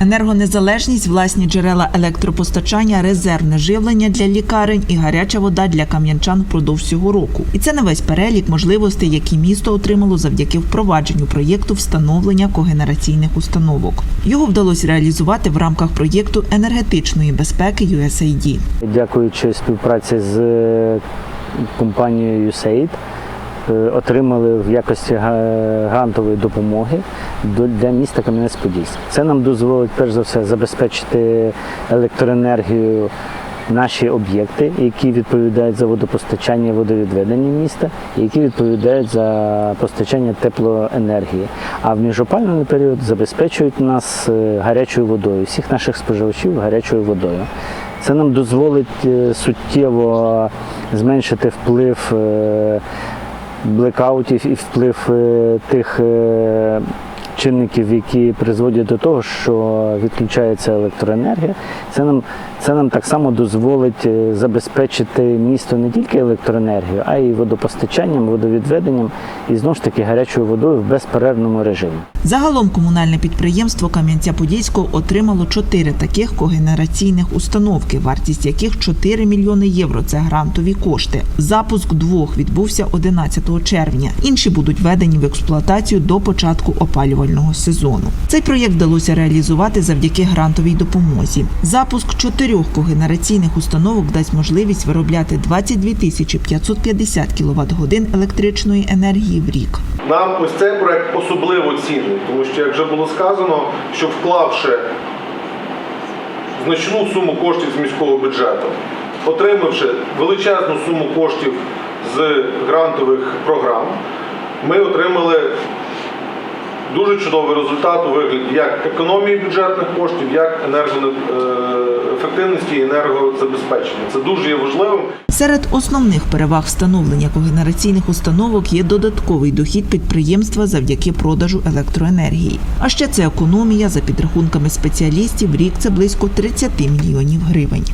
Енергонезалежність, власні джерела електропостачання, резервне живлення для лікарень і гаряча вода для кам'янчан впродовж цього року. І це не весь перелік можливостей, які місто отримало завдяки впровадженню проєкту встановлення когенераційних установок. Його вдалося реалізувати в рамках проєкту енергетичної безпеки USAID. Дякуючи співпраці з е, компанією USAID, отримали в якості грантової допомоги для міста Кам'янець-Подільськ. Це нам дозволить перш за все забезпечити електроенергію наші об'єкти, які відповідають за водопостачання водовідведення міста, які відповідають за постачання теплоенергії. А в міжопальний період забезпечують нас е, гарячою водою, всіх наших споживачів гарячою водою. Це нам дозволить е, суттєво зменшити вплив е, блекаутів і вплив е, тих е, чинників, які призводять до того, що відключається електроенергія. Це нам, це нам так само дозволить е, забезпечити місто не тільки електроенергією, а й водопостачанням, водовідведенням і знову ж таки гарячою водою в безперервному режимі. Загалом комунальне підприємство Кам'янця-Подільського отримало чотири таких когенераційних установки, вартість яких 4 мільйони євро. Це грантові кошти. Запуск двох відбувся 11 червня. Інші будуть введені в експлуатацію до початку опалювального сезону. Цей проєкт вдалося реалізувати завдяки грантовій допомозі. Запуск чотирьох когенераційних установок дасть можливість виробляти 22 тисячі 550 кВт годин електричної енергії в рік. Нам ось цей проект особливо цінний, тому що, як вже було сказано, що вклавши значну суму коштів з міського бюджету, отримавши величезну суму коштів з грантових програм, ми отримали дуже чудовий результат у вигляді як економії бюджетних коштів, як енергоефективності і енергозабезпечення. Це дуже є важливим. Серед основних переваг встановлення когенераційних установок є додатковий дохід підприємства завдяки продажу електроенергії. А ще це економія за підрахунками спеціалістів. Рік це близько 30 мільйонів гривень.